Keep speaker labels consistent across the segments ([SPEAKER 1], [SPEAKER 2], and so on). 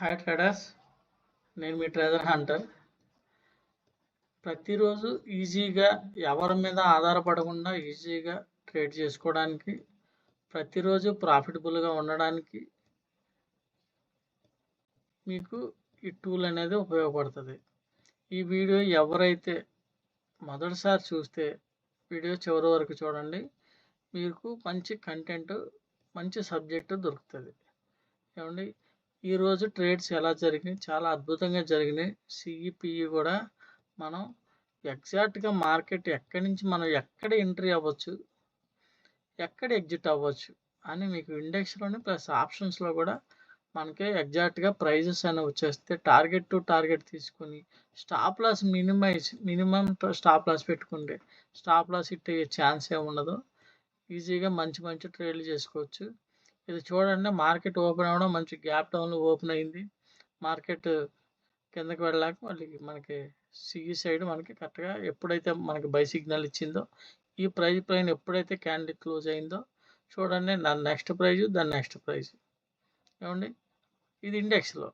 [SPEAKER 1] Hi traders నేను మీ trader Hunter ప్రతిరోజు ఈజీగా ఎవరి మీద ఆధారపడకుండా ఈజీగా ట్రేడ్ చేసుకోవడానికి ప్రతిరోజు ప్రాఫిటబుల్గా ఉండడానికి మీకు ఈ టూల్ అనేది ఉపయోగపడుతుంది. ఈ వీడియో ఎవరైతే మొదటిసారి చూస్తే వీడియో చివరి వరకు చూడండి. మీకు మంచి కంటెంట్ మంచి సబ్జెక్టు దొరుకుతుంది. ఏమండి? ఈరోజు ట్రేడ్స్ ఎలా జరిగినాయి? చాలా అద్భుతంగా జరిగినాయి. సిఈపిఈ కూడా మనం ఎగ్జాక్ట్గా మార్కెట్ ఎక్కడి నుంచి మనం ఎక్కడ ఎంట్రీ అవ్వచ్చు ఎక్కడ ఎగ్జిట్ అవ్వచ్చు అని మీకు ఇండెక్స్లోని ప్లస్ ఆప్షన్స్లో కూడా మనకి ఎగ్జాక్ట్గా ప్రైజెస్ అనేవి వచ్చేస్తే టార్గెట్ టు టార్గెట్ తీసుకొని stop loss minimize minimum stop loss పెట్టుకుంటే స్టాప్ లాస్ హిట్ అయ్యే ఛాన్స్ ఏమి ఉండదు ఈజీగా మంచి మంచి ట్రేడ్లు చేసుకోవచ్చు. ఇది చూడండి మార్కెట్ ఓపెన్ అవ్వడం మంచి గ్యాప్ డౌన్లో ఓపెన్ అయింది. మార్కెట్ కిందకి వెళ్ళాక మళ్ళీ మనకి సిఈ సైడ్ మనకి కరెక్ట్గా ఎప్పుడైతే మనకి బై సిగ్నల్ ఇచ్చిందో ఈ ప్రైజ్ పైన ఎప్పుడైతే క్యాండిల్ క్లోజ్ అయిందో చూడండి దాని నెక్స్ట్ ప్రైజు దాని నెక్స్ట్ ప్రైజ్. ఏమండి? ఇది ఇండెక్స్లో.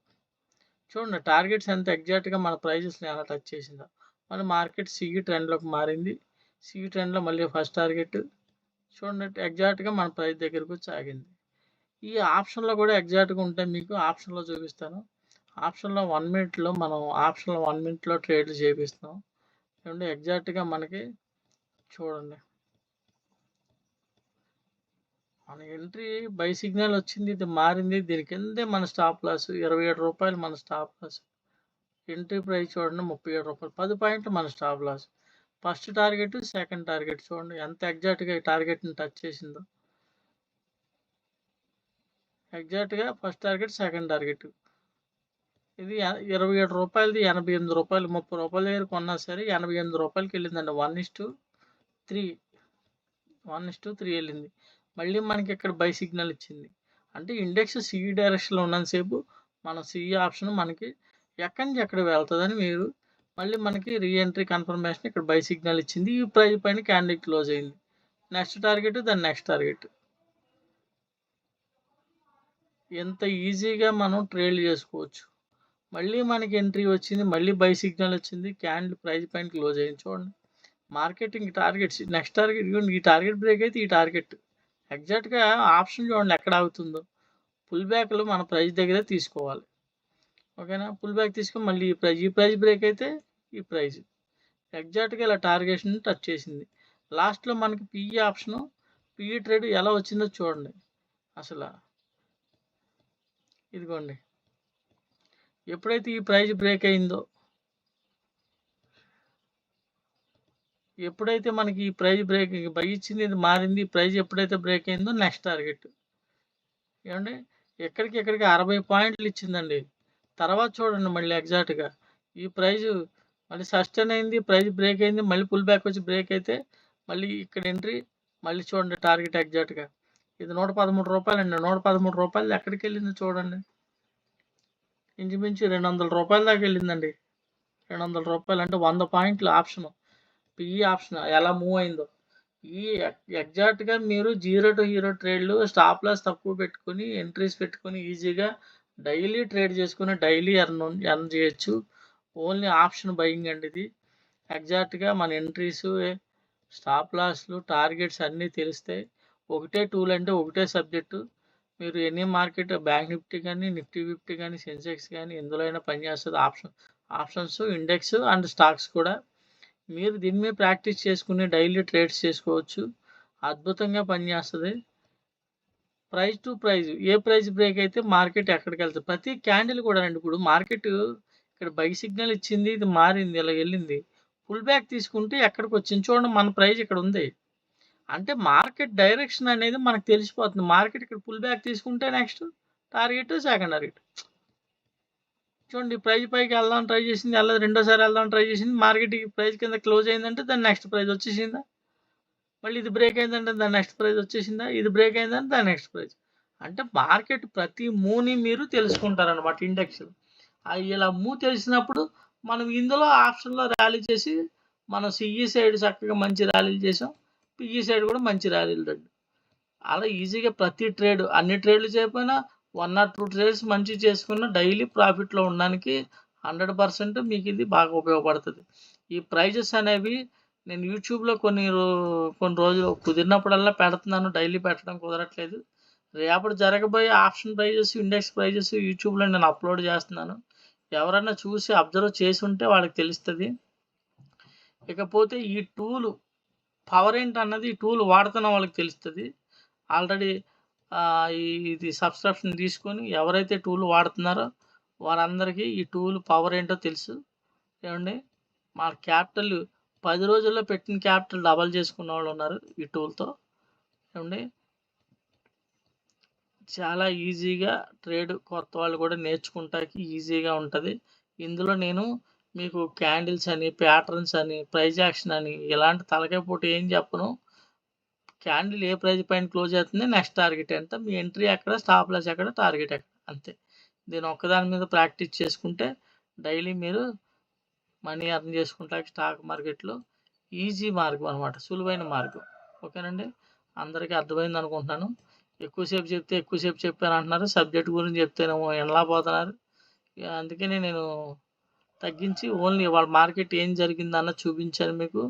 [SPEAKER 1] చూడండి టార్గెట్స్ ఎంత ఎగ్జాక్ట్గా మన ప్రైజెస్ని ఎలా టచ్ చేసిందో. మన మార్కెట్ సిఈ ట్రెండ్లోకి మారింది. సిఈ ట్రెండ్లో మళ్ళీ ఫస్ట్ టార్గెట్. చూడండి ఎగ్జాక్ట్గా మన ప్రైస్ దగ్గరకు వచ్చి ఆగింది ఈ ఆప్షన్లో కూడా ఎగ్జాక్ట్గా ఉంటే మీకు ఆప్షన్లో చూపిస్తాను. ఆప్షన్లో వన్ మినిట్లో మనం ఆప్షన్లో వన్ మినిట్లో ట్రేడ్లు చేపిస్తాం. చూడండి ఎగ్జాక్ట్గా మనకి చూడండి. మన ఎంట్రీ బై సిగ్నల్ వచ్చింది ఇది మారింది. దీని కిందే మన స్టాప్ లాస్? ఇరవై ఏడు రూపాయలు మన స్టాప్ లాస్. ఎంట్రీ ప్రైస్ చూడండి ముప్పై ఏడు రూపాయలు. పది పాయింట్లు మన stop loss. First target second target చూడండి. ఎంత ఎగ్జాక్ట్గా ఈ టార్గెట్ని టచ్ చేసిందో. ఎగ్జాక్ట్గా ఫస్ట్ టార్గెట్ సెకండ్ టార్గెట్. ఇది ఇరవై ఏడు రూపాయలది ఎనభై ఎనిమిది రూపాయలు ముప్పై రూపాయల దగ్గర కొన్నా సరే ఎనభై ఎనిమిది రూపాయలకి వెళ్ళిందండి. One is to three one is to three వెళ్ళింది. మళ్ళీ మనకి ఇక్కడ బై సిగ్నల్ ఇచ్చింది. అంటే ఇండెక్స్ సిఈ డైరెక్షన్లో ఉన్నంతసేపు మన సిఈ ఆప్షన్ మనకి ఎక్కడి నుంచి ఎక్కడ వెళ్తుందని మీరు మళ్ళీ మనకి రీఎంట్రీ కన్ఫర్మేషన్ ఇక్కడ బై సిగ్నల్ ఇచ్చింది. ఈ ప్రైజ్ పైన క్యాండిల్ క్లోజ్ అయింది. నెక్స్ట్ టార్గెట్ దాని నెక్స్ట్ టార్గెట్. ఎంత ఈజీగా మనం ట్రేడ్ చేసుకోవచ్చు. మళ్ళీ మనకి ఎంట్రీ వచ్చింది మళ్ళీ బై సిగ్నల్ వచ్చింది క్యాండిల్ ప్రైస్ పాయింట్ క్లోజ్ అయ్యింది చూడండి. మార్కెటింగ్ టార్గెట్స్ నెక్స్ట్ టార్గెట్ ఇదిగోండి ఈ టార్గెట్ బ్రేక్ అయితే ఈ టార్గెట్. ఎగ్జాక్ట్గా ఆప్షన్ చూడండి ఎక్కడ ఆగుతుందో. పుల్ బ్యాక్లు మన ప్రైస్ దగ్గరే తీసుకోవాలి. ఓకేనా? పుల్ బ్యాక్ తీసుకొని మళ్ళీ ఈ ప్రైజ్ ఈ ప్రైస్ బ్రేక్ అయితే ఈ ప్రైజ్. ఎగ్జాక్ట్గా ఇలా టార్గెట్ని టచ్ చేసింది. లాస్ట్లో మనకి పిఈ ఆప్షను పిఈ ట్రేడ్ ఎలా వచ్చిందో చూడండి. అసలు ఇదిగోండి. ఎప్పుడైతే ఈ ప్రైజ్ బ్రేక్ అయిందో ఎప్పుడైతే మనకి ఈ ప్రైజ్ బ్రేక్ బై ఇచ్చింది ఇది మారింది ఈ ఎప్పుడైతే బ్రేక్ అయిందో నెక్స్ట్ టార్గెట్. ఏమండి? ఎక్కడికి ఎక్కడికి అరవై పాయింట్లు ఇచ్చిందండి. తర్వాత చూడండి మళ్ళీ ఎగ్జాక్ట్గా. ఈ ప్రైజ్ మళ్ళీ సస్టైన్ అయింది ప్రైజ్ బ్రేక్ అయింది మళ్ళీ పుల్ బ్యాక్ వచ్చి బ్రేక్ అయితే మళ్ళీ ఇక్కడ ఎంట్రీ మళ్ళీ చూడండి టార్గెట్ ఎగ్జాక్ట్గా. ఇది నూట పదమూడు రూపాయలు అండి. నూట పదమూడు రూపాయలు ఎక్కడికి వెళ్ళింది చూడండి. ఇంచుమించు రెండు వందల రూపాయల దాకా వెళ్ళిందండి. రెండు వందల రూపాయలు అంటే వంద పాయింట్లు ఆప్షన్. పిఈ ఆప్షన్ ఎలా మూవ్ అయిందో. ఈ ఎగ్జాక్ట్గా మీరు జీరో టు హీరో ట్రేడ్లు స్టాప్ లాస్ తక్కువ పెట్టుకొని ఎంట్రీస్ పెట్టుకొని ఈజీగా డైలీ ట్రేడ్ చేసుకుని డైలీ ఎర్న్ ఎర్న్ చేయొచ్చు. ఓన్లీ ఆప్షన్ బయింగ్ అండి ఇది. ఎగ్జాక్ట్గా మన ఎంట్రీస్ స్టాప్ లాస్లు టార్గెట్స్ అన్నీ తెలిస్తాయి ఒకటే టూల్ అంటే ఒకటే సబ్జెక్టు మీరు ఎనీ మార్కెట్ బ్యాంక్ నిఫ్టీ కానీ నిఫ్టీ ఫిఫ్టీ కానీ సెన్సెక్స్ కానీ ఎందులో అయినా పనిచేస్తుంది option options index and stocks కూడా. మీరు దీని మీద ప్రాక్టీస్ చేసుకుని డైలీ ట్రేడ్స్ చేసుకోవచ్చు. అద్భుతంగా పనిచేస్తుంది ప్రైస్ టు ప్రైజ్ ఏ ప్రైస్ బ్రేక్ అయితే మార్కెట్ ఎక్కడికి వెళ్తుంది? ప్రతి క్యాండిల్ కూడా అండి. ఇప్పుడు మార్కెట్ ఇక్కడ బై సిగ్నల్ ఇచ్చింది ఇది మారింది ఇలా వెళ్ళింది. ఫుల్ బ్యాక్ తీసుకుంటే ఎక్కడికి వచ్చింది? చూడండి మన ప్రైస్ ఇక్కడ ఉంది. అంటే మార్కెట్ డైరెక్షన్ అనేది మనకు తెలిసిపోతుంది. మార్కెట్ ఇక్కడ ఫుల్ బ్యాక్ తీసుకుంటే నెక్స్ట్ టార్గెట్ సెకండ్ టార్గెట్ చూడండి ప్రైజ్ పైకి వెళ్దాం ట్రై చేసింది వెళ్ళదు రెండోసారి వెళ్దాం ట్రై చేసింది మార్కెట్ ప్రైజ్ కింద క్లోజ్ అయిందంటే దాని నెక్స్ట్ ప్రైజ్ వచ్చేసిందా? మళ్ళీ ఇది బ్రేక్ అయిందంటే దాని నెక్స్ట్ ప్రైజ్ వచ్చేసిందా? ఇది బ్రేక్ అయిందంటే దాని నెక్స్ట్ ప్రైజ్ అంటే మార్కెట్ ప్రతి మూని మీరు తెలుసుకుంటారనమాట ఇండెక్స్ ఇలా మూ తెలిసినప్పుడు మనం ఇందులో ఆప్షన్లో ర్యాలీ చేసి మనం సిఈ సైడ్ చక్కగా మంచి ర్యాలీలు చేసాం. పిఈ సైడ్ కూడా మంచి ర్యాలీ రండి అలా ఈజీగా ప్రతి ట్రేడ్ అన్ని ట్రేడ్లు చేయకపోయినా వన్ ఆర్ టూ ట్రేడ్స్ మంచి చేసుకున్న డైలీ ప్రాఫిట్లో ఉండడానికి హండ్రెడ్ పర్సెంట్ మీకు ఇది బాగా ఉపయోగపడుతుంది. ఈ ప్రైజెస్ అనేవి నేను యూట్యూబ్లో కొన్ని రో- కొన్ని రోజులు కుదిరినప్పుడల్లా పెడుతున్నాను డైలీ పెట్టడం కుదరట్లేదు. రేపటి జరగబోయే ఆప్షన్ ప్రైజెస్ ఇండెక్స్ ప్రైజెస్ యూట్యూబ్లో నేను అప్లోడ్ చేస్తున్నాను. ఎవరైనా చూసి అబ్జర్వ్ చేసి ఉంటే వాళ్ళకి తెలుస్తుంది. ఇకపోతే ఈ టూలు పవర్ ఏంటి అన్నది ఈ టూల్ వాడుతున్న వాళ్ళకి తెలుస్తుంది. ఆల్రెడీ ఇది సబ్స్క్రిప్షన్ తీసుకొని ఎవరైతే టూల్ వాడుతున్నారో వారందరికీ ఈ టూల్ పవర్ ఏంటో తెలుసు. ఏమండి? మా క్యాపిటల్ పది రోజుల్లో పెట్టిన క్యాపిటల్ డబల్ చేసుకున్న వాళ్ళు ఉన్నారు ఈ టూల్తో ఏమండి? చాలా ఈజీగా ట్రేడ్ కొత్త వాళ్ళు కూడా నేర్చుకుంటానికి ఈజీగా ఉంటుంది. ఇందులో నేను మీకు క్యాండిల్స్ అని ప్యాటర్న్స్ అని ప్రైజ్ యాక్షన్ అని ఇలాంటి తలకాయ పోటీ ఏం చెప్పను. క్యాండిల్ ఏ ప్రైజ్ పైన క్లోజ్ అవుతుంది నెక్స్ట్ టార్గెట్ ఎంత? మీ ఎంట్రీ ఎక్కడ? స్టాప్ లాస్ ఎక్కడ? టార్గెట్ ఎక్కడ? అంతే. దీని ఒక్కదాని మీద ప్రాక్టీస్ చేసుకుంటే డైలీ మీరు మనీ అర్న్ చేసుకుంటానికి స్టాక్ మార్కెట్లో. ఈజీ మార్గం అనమాట సులువైన మార్గం. ఓకేనండి? అందరికీ అర్థమైంది అనుకుంటున్నాను. ఎక్కువసేపు చెప్తే ఎక్కువసేపు చెప్పాను అంటున్నారు. సబ్జెక్ట్ గురించి చెప్తేనేమో ఎలా పోతున్నారు ఇక అందుకని నేను తగ్గించి ఓన్లీ వాళ్ళ మార్కెట్ ఏం జరిగిందన్న చూపించాను మీకు.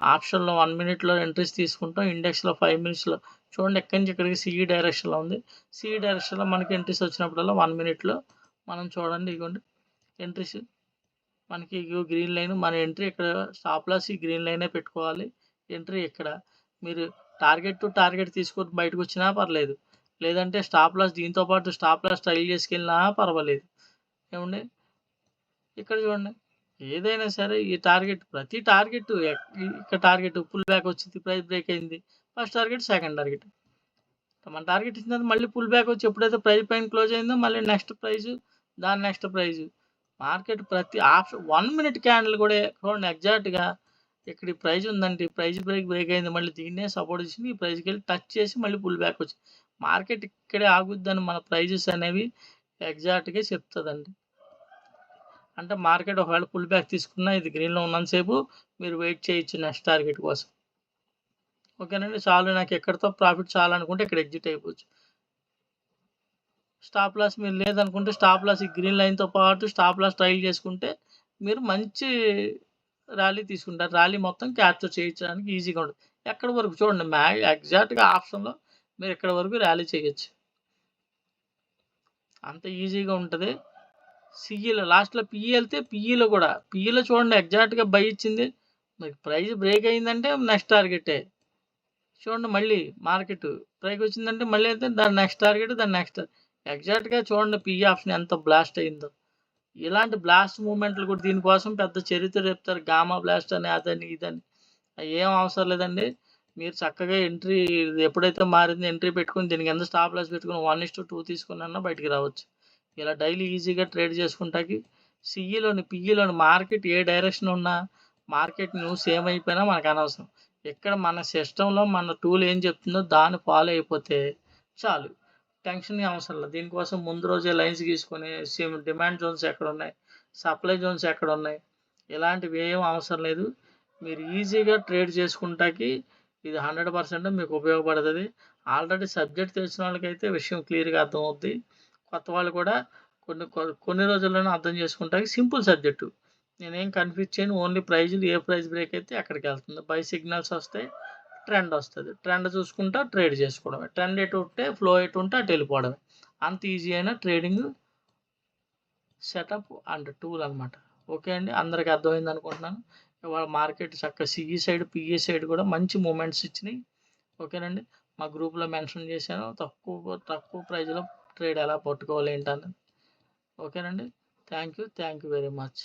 [SPEAKER 1] ఆప్షన్లో వన్ మినిట్లో ఎంట్రీస్ తీసుకుంటాం. ఇండెక్స్లో ఫైవ్ మినిట్స్లో చూడండి ఎక్కడి నుంచి ఇక్కడికి సిఈ డైరెక్షన్లో ఉంది. సిఈ డైరెక్షన్లో మనకి ఎంట్రీస్ వచ్చినప్పుడల్లా వన్ మినిట్లో మనం చూడండి ఇగోండి. ఎంట్రీస్ మనకి గ్రీన్ లైన్ మన ఎంట్రీ ఇక్కడ స్టాప్ లాస్ ఈ గ్రీన్ లైనే పెట్టుకోవాలి. ఎంట్రీ ఇక్కడ మీరు టార్గెట్ టు టార్గెట్ తీసుకొని బయటకు వచ్చినా పర్లేదు. లేదంటే స్టాప్ లాస్ దీంతో పాటు స్టాప్ లాస్ ట్రైల్ చేసుకెళ్ళినా పర్వాలేదు. ఏమండి? ఇక్కడ చూడండి. ఏదైనా సరే ఈ టార్గెట్ ప్రతి టార్గెట్ ఇక్కడ టార్గెట్ పుల్ బ్యాక్ వచ్చింది ప్రైస్ బ్రేక్ అయింది. ఫస్ట్ టార్గెట్ సెకండ్ టార్గెట్ మన టార్గెట్ ఇచ్చిన తర్వాత మళ్ళీ పుల్ బ్యాక్ వచ్చి ఎప్పుడైతే ప్రైస్ పైన క్లోజ్ అయిందో మళ్ళీ నెక్స్ట్ ప్రైజ్ దాని నెక్స్ట్ ప్రైజ్ మార్కెట్ ప్రతి ఆప్షన్ వన్ మినిట్ క్యాండిల్ కూడా చూడండి ఎగ్జాక్ట్గా ఇక్కడ ఈ ప్రైజ్ ఉందండి ప్రైజ్ బ్రేక్ బ్రేక్ అయింది మళ్ళీ దీన్నే సపోర్ట్ ఇచ్చింది ఈ ప్రైజ్కి వెళ్ళి టచ్ చేసి మళ్ళీ పుల్ బ్యాక్ వచ్చింది. మార్కెట్ ఇక్కడే ఆగుద్దని మన ప్రైజెస్ అనేవి ఎగ్జాక్ట్గా చెప్తుందండి. అంటే మార్కెట్ ఒకవేళ పుల్ బ్యాక్ తీసుకున్నా ఇది గ్రీన్లో ఉన్నంతసేపు మీరు వెయిట్ చేయొచ్చు నెక్స్ట్ టార్గెట్ కోసం. ఓకేనండి చాలు. నాకు ఎక్కడితో ప్రాఫిట్ చాలు అనుకుంటే ఇక్కడ ఎగ్జిట్ అయిపోవచ్చు. స్టాప్ లాస్ మీరు లేదనుకుంటే స్టాప్ లాస్ ఈ గ్రీన్ లైన్తో పాటు స్టాప్ లాస్ ట్రైల్ చేసుకుంటే మీరు మంచి ర్యాలీ తీసుకుంటారు. ర్యాలీ మొత్తం క్యాప్చర్ చేయించడానికి ఈజీగా ఉంటుంది. ఎక్కడి వరకు? చూడండి మ్యా ఎగ్జాక్ట్గా ఆప్షన్లో మీరు ఎక్కడి వరకు ర్యాలీ చేయొచ్చు. అంత ఈజీగా ఉంటుంది. సిఈలో లాస్ట్లో పిఈ వెళ్తే పిఈలో కూడా. పిఈలో చూడండి ఎగ్జాక్ట్గా బై ఇచ్చింది. మీకు ప్రైస్ బ్రేక్ అయిందంటే నెక్స్ట్ టార్గెటే. చూడండి మళ్ళీ మార్కెట్ బ్రేక్ వచ్చిందంటే మళ్ళీ అయితే దాని నెక్స్ట్ టార్గెట్ దాని నెక్స్ట్ ఎగ్జాక్ట్గా చూడండి పిఈ ఆప్షన్ ఎంత బ్లాస్ట్ అయిందో. ఇలాంటి బ్లాస్ట్ మూమెంట్లు కూడా దీనికోసం పెద్ద చరిత్ర చెప్తారు. గామా బ్లాస్ట్ అని అదని ఇదని. అవి ఏం అవసరం లేదండి. మీరు చక్కగా ఎంట్రీ ఎప్పుడైతే మారింది ఎంట్రీ పెట్టుకుని దీనికి ఎంత స్టాప్ లాస్ పెట్టుకుని వన్ ఇస్ టు టూ తీసుకున్నా బయటికి రావచ్చు. ఇలా డైలీ ఈజీగా ట్రేడ్ చేసుకుంటాకి సిఈలోని పిఈలోని మార్కెట్ ఏ డైరెక్షన్ ఉన్నా మార్కెట్ న్యూస్ ఏమైపోయినా మనకు అనవసరం. ఇక్కడ మన సిస్టంలో మన టూల్ ఏం చెప్తుందో దాన్ని ఫాలో అయిపోతే చాలు. టెన్షన్ అవసరం లేదు. దీనికోసం ముందు రోజే లైన్స్ గీసుకొని సేమ్ డిమాండ్ జోన్స్ ఎక్కడ ఉన్నాయి సప్లై జోన్స్ ఎక్కడ ఉన్నాయి ఇలాంటివి ఏం అవసరం లేదు. మీరు ఈజీగా ట్రేడ్ చేసుకుంటాకి ఇది హండ్రెడ్ పర్సెంట్ మీకు ఉపయోగపడుతుంది. ఆల్రెడీ సబ్జెక్ట్ తెలిసిన వాళ్ళకైతే విషయం క్లియర్గా అర్థమవుద్ది. కొత్త వాళ్ళు కూడా కొన్ని కొ- కొన్ని రోజుల్లోనే అర్థం చేసుకుంటాకి సింపుల్ సబ్జెక్టు. నేనేం కన్ఫ్యూజ్ చేయను. ఓన్లీ ప్రైజులు ఏ ప్రైజ్ బ్రేక్ అయితే అక్కడికి వెళ్తుంది. బై సిగ్నల్స్ వస్తాయి ట్రెండ్ వస్తుంది. ట్రెండ్ చూసుకుంటా ట్రేడ్ చేసుకోవడమే. ట్రెండ్ ఎటు ఉంటే ఫ్లో ఎటు ఉంటే అటు వెళ్ళిపోవడమే. అంత ఈజీ అయిన ట్రేడింగ్ సెటప్ అండ్ టూల్ అన్నమాట. ఓకే అండి? అందరికి అర్థమైంది అనుకుంటున్నాను. ఇవాళ మార్కెట్ చక్కగా సిఈ సైడ్ పిఈ సైడ్ కూడా మంచి మూమెంట్స్ ఇచ్చినాయి. ఓకేనండి? మా గ్రూప్లో మెన్షన్ చేశాను. తక్కువ తక్కువ ప్రైజ్లో ట్రేడ్ ఎలా పట్టుకోవాలి ఏంటన్నది ఓకేనండి? Thank you. Thank you very much.